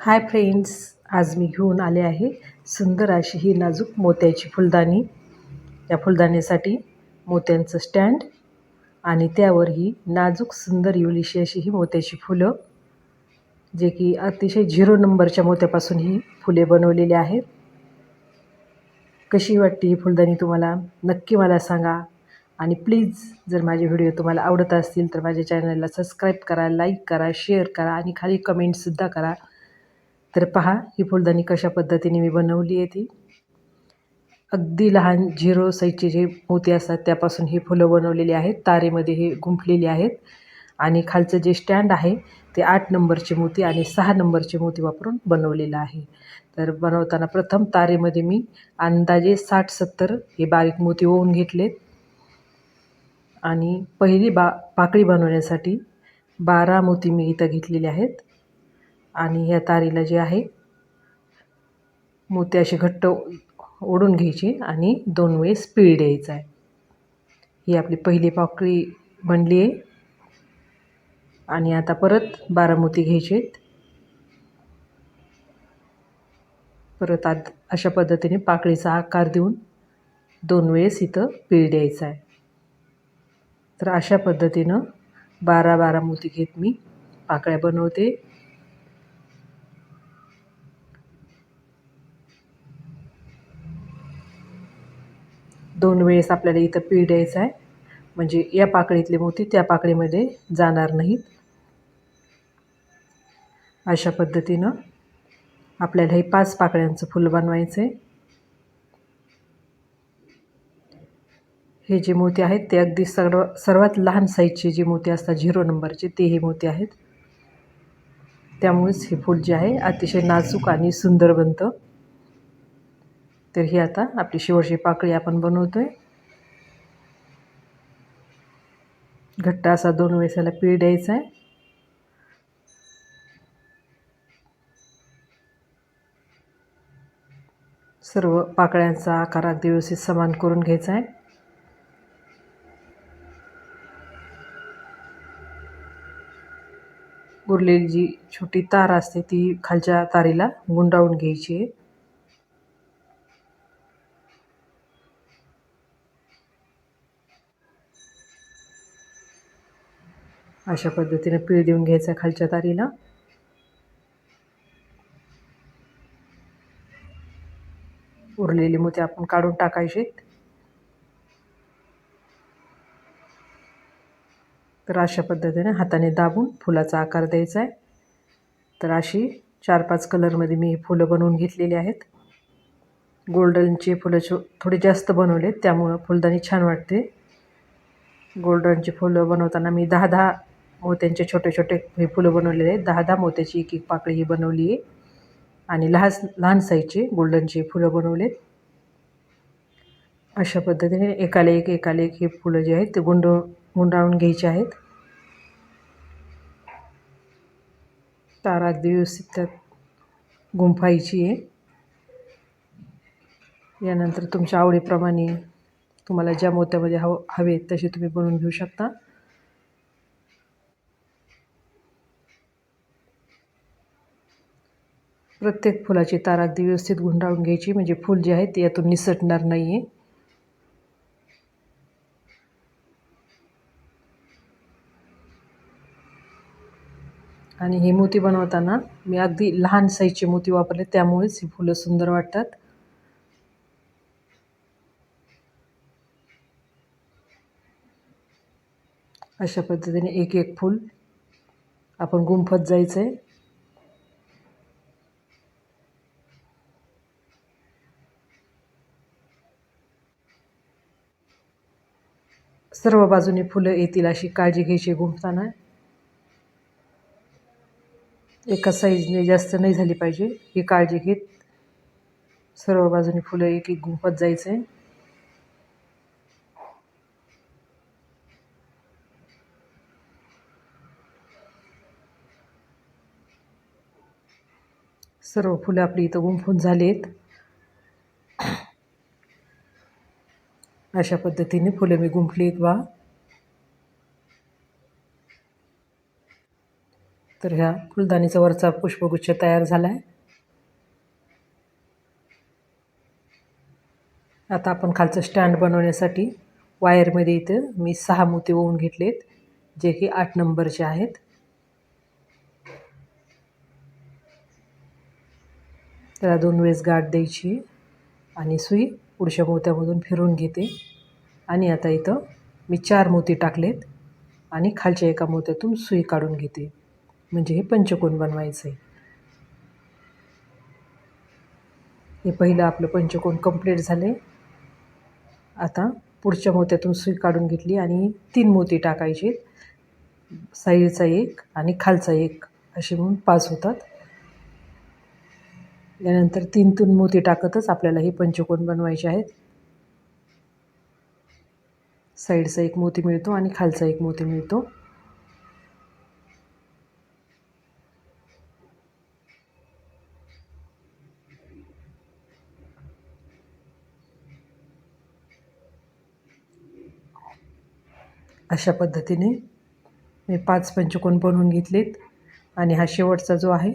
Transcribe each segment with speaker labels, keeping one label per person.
Speaker 1: Hi friends आज मी घेऊन आले आहे सुंदर अशी ही नाजूक मोत्याची फुलदाणी. या फुलदाणीसाठी मोत्यांचं स्टँड आणि त्यावर ही नाजूक सुंदर युलिशी अशी ही मोत्याची फुलं जे की अतिशय झिरो नंबरच्या मोत्यापासून ही फुले बनवलेली आहेत. कशी वाटते ही फुलदाणी तुम्हाला? नक्की मला सांगा. आणि प्लीज जर माझे व्हिडिओ तुम्हाला आवडत असतील तर माझ्या चॅनलला सबस्क्राईब करा लाईक करा शेअर करा आणि खाली कमेंटसुद्धा करा. तर पहा ही फुलदाणी कशा पद्धतीने मी बनवली आहे ती. अगदी लहान झिरो साईजचे जे मोती असतात त्यापासून ही फुलं बनवलेली आहेत. तारेमध्ये हे गुंफलेली आहेत. आणि खालचं जे स्टँड आहे ते आठ नंबरची मोती आणि सहा नंबरची मोती वापरून बनवलेलं आहे. तर बनवताना प्रथम तारेमध्ये मी अंदाजे साठ सत्तर हे बारीक मोती ओवून घेतलेत. आणि पहिली बा पाकळी बनवण्यासाठी बारा मोती मी इथं घेतलेले आहेत. आणि ह्या तारीला जे आहे मोती असे घट्ट ओढून घ्यायचे आणि दोन वेळेस पीळ द्यायचा आहे. ही आपली पहिली पाकळी बनली आहे. आणि आता परत बारा मोती घ्यायचे परत आत अशा पद्धतीने पाकळीचा आकार देऊन दोन वेळेस इथं पीळ द्यायचा आहे. तर अशा पद्धतीनं बारा बारा मोती घेत मी पाकळ्या बनवते. दोन वेळेस आपल्याला इथं पीळ द्यायचं आहे. म्हणजे या पाकळीतले मोती त्या पाकळीमध्ये जाणार नाहीत. अशा पद्धतीनं आपल्याला हे पाच पाकळ्यांचं फुल बनवायचं आहे हे जे मोती आहेत ते अगदी सर्व सर्वात लहान साईजचे जे मोती असतात झिरो नंबरचे ते हे मोती आहेत. त्यामुळेच हे फूल जे आहे अतिशय नाजूक आणि सुंदर बनतं. तर ही आता आपली शेवटची पाकळी आपण बनवतो आहे घट्ट असा दोन वेळेस याला पीळ द्यायचा आहे. सर्व पाकळ्यांचा आकार अगदी व्यवस्थित समान करून घ्यायचा आहे. उरलेली जी छोटी तार असते ती खालच्या तारीला गुंडाळून घ्यायची आहे. अशा पद्धतीने पीळ देऊन घ्यायचा खालच्या तारीला. उरलेली मोती आपण काढून टाकायचे. तर अशा पद्धतीने हाताने दाबून फुलाचा आकार द्यायचा आहे. तर अशी चार पाच कलरमध्ये मी फुलं बनवून घेतलेली आहेत. गोल्डनचे फुलं छो थोडे जास्त बनवले त्यामुळं फुलदाणी छान वाटते. गोल्डनची फुलं बनवताना मी दहा दहा हो, मोत्यांचे छोटे छोटे हे फुलं बनवलेले आहेत. दहा दहा मोत्याची एक एक पाकळी ही बनवली आहे. आणि लहान लहान साईजचे गोल्डनचे फुलं बनवलेत अशा पद्धतीने एकाला एक एकाला एक हे फुलं जे आहेत ते गुंड गुंडाळून घ्यायचे आहेत. तारा दिवस त्यात गुंफायची आहे. यानंतर तुमच्या आवडीप्रमाणे तुम्हाला ज्या मोत्यामध्ये हव हवे तसे तुम्ही बनवून घेऊ शकता. प्रत्येक फुलाची तार अगदी व्यवस्थित गुंडाळून घ्यायची. म्हणजे फूल जे आहे ते यातून निसटणार नाही आहे आणि हे मोती बनवताना मी अगदी लहान साईजचे मोती वापरले. त्यामुळेच ही फुलं सुंदर वाटतात. अशा पद्धतीने एक एक फूल आपण गुंफत जायचं आहे सर्व बाजूने फुलं येतील अशी काळजी घ्यायची गुंफताना. एका साईजने जास्त नाही झाली पाहिजे ही काळजी घेत सर्व बाजूने फुलं एक एक गुंफत जायचं आहे सर्व फुलं आपली इथं गुंफून झालेत. अशा पद्धतीने फुलं मी गुंफली आहेत बा. तर ह्या फुलदाणीचा वरचा पुष्पगुच्छ तयार झाला आहे आता आपण खालचं स्टँड बनवण्यासाठी वायरमध्ये इथं मी सहा मोती ओवून घेतलेत जे की आठ नंबरचे आहेत. त्याला दोन वेळेस गाठ द्यायची आणि सुई. पुढच्या मोत्यामधून फिरून घेते. आणि आता इथं मी चार मोती टाकलेत आणि खालच्या एका मोत्यातून सुई काढून घेते. म्हणजे हे पंचकोन बनवायचं आहे हे पहिलं आपलं पंचकोन कंप्लीट झाले आता पुढच्या मोत्यातून सुई काढून घेतली आणि तीन मोती टाकायचे साईडचा एक आणि खालचा एक असे म्हणून पाच होतात. यानंतर तीन तीन मोती टाकतच आपल्याला हे पंचकोन बनवायचे आहेत साईडचा एक मोती मिळतो आणि खालचा एक मोती मिळतो. अशा पद्धतीने मी पाच पंचकोन बनवून घेतलेत आणि हा शेवटचा जो आहे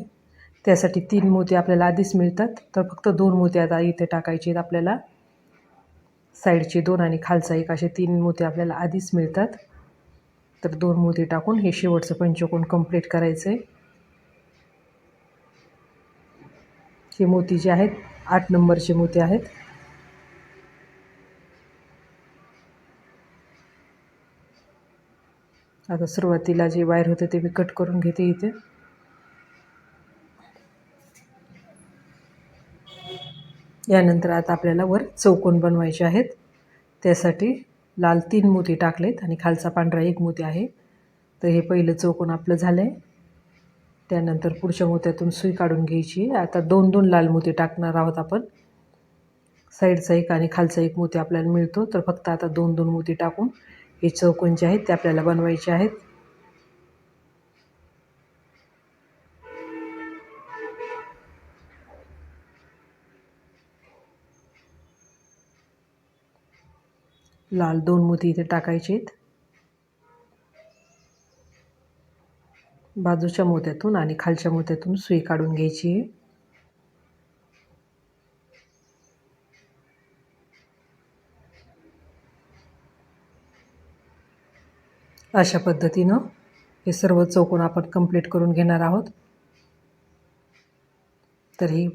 Speaker 1: त्यासाठी तीन मोती आपल्याला आधीच मिळतात. तर फक्त दोन मोती आता इथे टाकायचे आहेत आपल्याला. साईडचे दोन आणि खालचा एक असे तीन मोती आपल्याला आधीच मिळतात. तर दोन मोती टाकून हे शेवटचं पंचकोन कंप्लीट करायचं आहे हे मोती जे आहेत आठ नंबरचे मोती आहेत. आता सुरुवातीला जे वायर होते ते मी कट करून घेते इथे. यानंतर आता आपल्याला वर चौकोन बनवायचे आहेत. त्यासाठी लाल तीन मोती टाकलेत आणि खालचा पांढरा एक मोती आहे. तर हे पहिलं चौकोन आपलं झालं आहे त्यानंतर पुढच्या मोत्यातून सुई काढून घ्यायची. आता दोन दोन लाल मोती टाकणार आहोत आपण. साईडचा एक आणि खालचा एक मोती आपल्याला मिळतो. तर फक्त आता दोन दोन मोती टाकून हे चौकोन जे आहेत ते आपल्याला बनवायचे आहेत. लाल दोन मोती इथे टाकायचे आहेत बाजूच्या मोत्यातून आणि खालच्या मोत्यातून सुई काढून घ्यायची. आहे अशा पद्धतीनं हे सर्व चौकोन आपण कंप्लीट करून घेणार आहोत. तर ही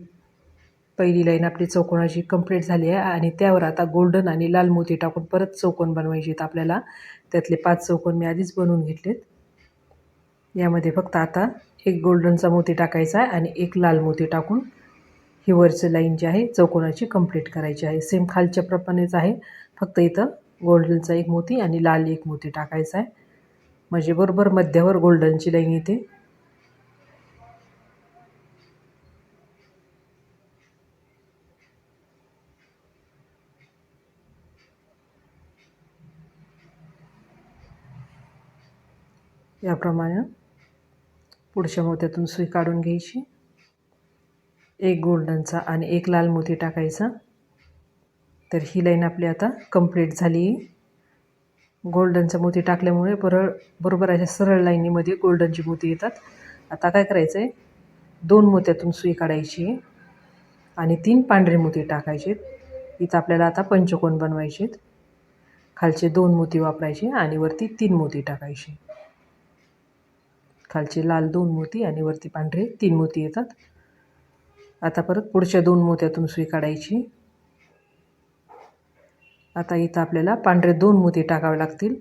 Speaker 1: पहिली लाईन आपली चौकोनाची कंप्लीट झाली आहे आणि त्यावर आता गोल्डन आणि लाल मोती टाकून परत चौकोन बनवायचे आहेत आपल्याला. त्यातले पाच चौकोन मी आधीच बनवून घेतलेत. यामध्ये फक्त आता एक गोल्डनचा मोती टाकायचा आहे आणि एक लाल मोती टाकून ही वरची लाईन जी आहे चौकोनाची कंप्लीट करायची आहे. सेम खालच्या प्रमाणेच आहे. फक्त इथं गोल्डनचा एक मोती आणि लाल एक मोती टाकायचा आहे. म्हणजे बरोबर मध्यावर गोल्डनची लाईन येते. याप्रमाणे पुढच्या मोत्यातून सुई काढून घ्यायची. एक गोल्डनचा आणि एक लाल मोती टाकायचा. तर ही लाईन आपली आता कंप्लीट झाली. गोल्डनचा मोती टाकल्यामुळे बरं बरोबर अशा सरळ लाईनीमध्ये गोल्डनची मोती येतात. आता काय करायचं आहे दोन मोत्यातून सुई काढायची आणि तीन पांढरे मोती टाकायचे. इथं आपल्याला आता पंचकोन बनवायचे खालचे दोन मोती वापरायचे आणि वरती तीन मोती टाकायचे. खालचे लाल दोन मोती आणि वरती पांढरे तीन मोती येतात. आता परत पुढच्या दोन मोत्यातून सुई काढायची. आता इथं आपल्याला पांढरे दोन मोती टाकावे लागतील.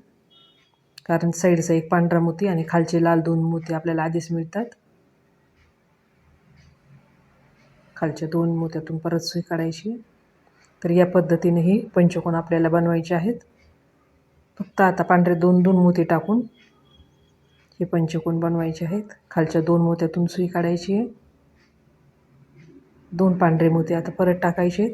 Speaker 1: कारण साईडचा एक पांढरा मोती आणि खालचे लाल दोन मोती आपल्याला आधीच मिळतात. खालच्या दोन मोत्यातून परत सुई काढायची. तर या पद्धतीने ही पंचकोन आपल्याला बनवायचे आहेत. फक्त आता पांढरे दोन दोन मोती टाकून हे पंचकोन बनवायचे आहेत. खालच्या दोन मोत्यातून सुई काढायची आहे. दोन पांढरे मोती आता परत टाकायचे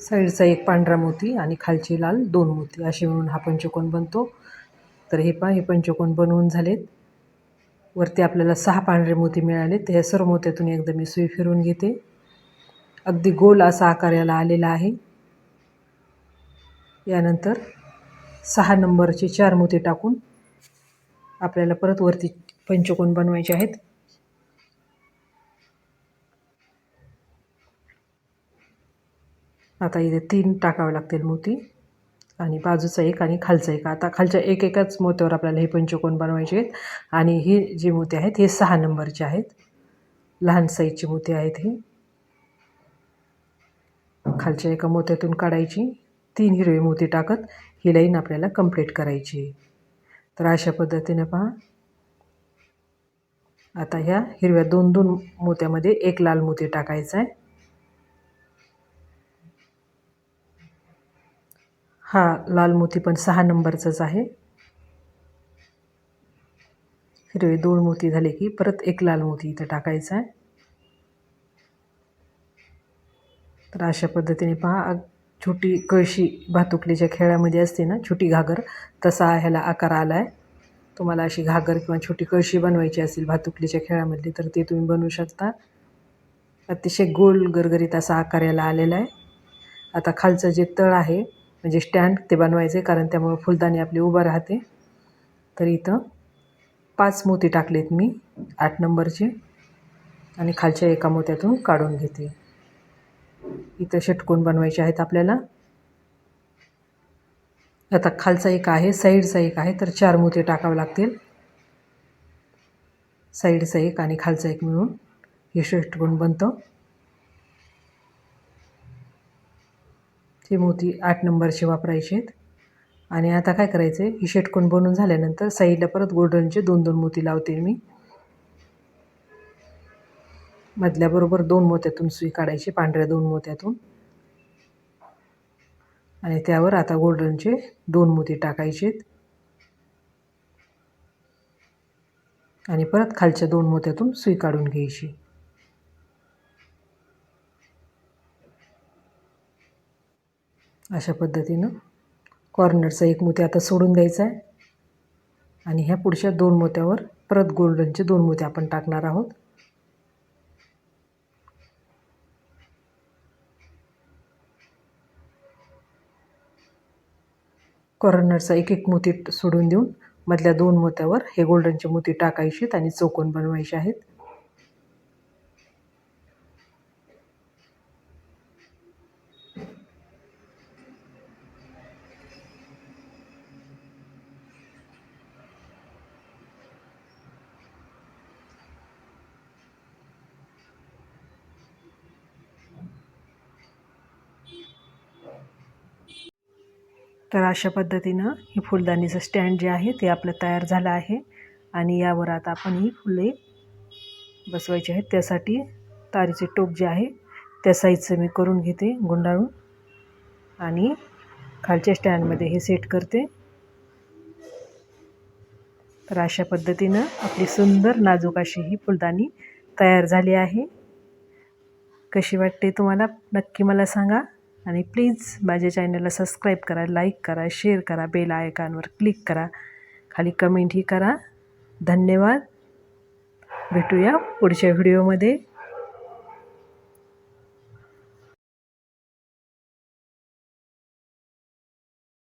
Speaker 1: साईडचा एक पांढरा मोती आणि खालची लाल दोन मोती. असे म्हणून हा पंचकोन बनतो. तर हे पहा हे पंचकोन बनवून झालेत. वरती आपल्याला सहा पांढरे मोती मिळाले तर ह्या सर्व मोत्यातून एकदा मी सुई फिरून घेते. अगदी गोल असा आकार याला आलेला आहे. यानंतर सहा नंबरचे चार मोती टाकून आपल्याला परत वरती पंचकोन बनवायचे आहेत. आता इथे तीन टाकावे लागतील मोती आणि बाजूचा एक आणि खालचा एक. आता खालच्या एक एकाच मोत्यावर आपल्याला हे पंचकोन बनवायचे आहेत. आणि हे जे मोती आहेत हे सहा नंबरचे आहेत. लहान साईजची मोती आहेत हे. खालच्या एका मोत्यातून काढायची. तीन हिरवे मोती टाकत ही लाईन आपल्याला कंप्लीट करायची. तर अशा पद्धतीने पहा. आता ह्या हिरव्या दोन दोन मोत्यामध्ये एक लाल मोती टाकायचा आहे हा लाल मोती पण सहा नंबरचाच आहे. हिरवे दोन मोती झाले की परत एक लाल मोती इथं टाकायचा आहे तर अशा पद्धतीने पहा छोटी कळशी भातुकलीच्या खेळामध्ये असते ना छोटी घागर तसा ह्याला आकार आला आहे तुम्हाला अशी घागर किंवा छोटी कळशी बनवायची असेल भातुकलीच्या खेळामधली तर ते तुम्ही बनवू शकता. अतिशय गोल गरगरीत असा आकार याला आलेला आहे. आता खालचं जे तळ आहे म्हणजे स्टँड ते बनवायचे कारण त्यामुळं फुलदाणी आपली उभं राहते. तर इथं पाच मोती टाकलेत मी आठ नंबरचे आणि खालच्या एका मोत्यातून काढून घेते. इथं षटकोन बनवायचे आहेत आपल्याला. आता खालचा एक आहे साईडचा एक आहे तर चार मोती टाकावे लागतील. साईडचा एक आणि खालचा एक मिळून हे षटकोन बनतं. ते मोती आठ नंबरचे वापरायचे आहेत. आणि आता काय करायचं आहे ही षटकोन बनवून झाल्यानंतर साईडला परत गोल्डनचे दोन दोन मोती लावते मी. मधल्याबरोबर दोन मोत्यातून सुई काढायची पांढऱ्या दोन मोत्यातून. आणि त्यावर आता गोल्डनचे दोन मोती टाकायचेत. आणि परत खालच्या दोन मोत्यातून सुई काढून घ्यायची. अशा पद्धतीनं कॉर्नरचा एक मोती आता सोडून द्यायचा आहे. आणि ह्या पुढच्या दोन मोत्यावर परत गोल्डनचे दोन मोती आपण टाकणार आहोत. कॉर्नरचा एक एक मोती सोडून देऊन मधल्या दोन मोत्यावर हे गोल्डनचे मोती टाकायचे आणि चौकोन बनवायचे आहेत. तर अशा पद्धतीनं ही फुलदाणीचं स्टँड जे आहे ते आपलं तयार झालं आहे. आणि यावर आता आपण ही फुले बसवायची आहेत. त्यासाठी तारीचे टोप जे आहे त्या साईजचं मी करून घेते गुंडाळून. आणि खालच्या स्टँडमध्ये हे सेट करते. तर अशा पद्धतीनं आपली सुंदर नाजूक अशी ही फुलदाणी तयार झाली आहे. कशी वाटते तुम्हाला? नक्की मला सांगा. आणि प्लीज माझ्या चॅनलला सबस्क्राईब करा लाईक करा शेअर करा बेल आयकानवर क्लिक करा. खाली कमेंटही करा. धन्यवाद. भेटूया पुढच्या व्हिडिओमध्ये.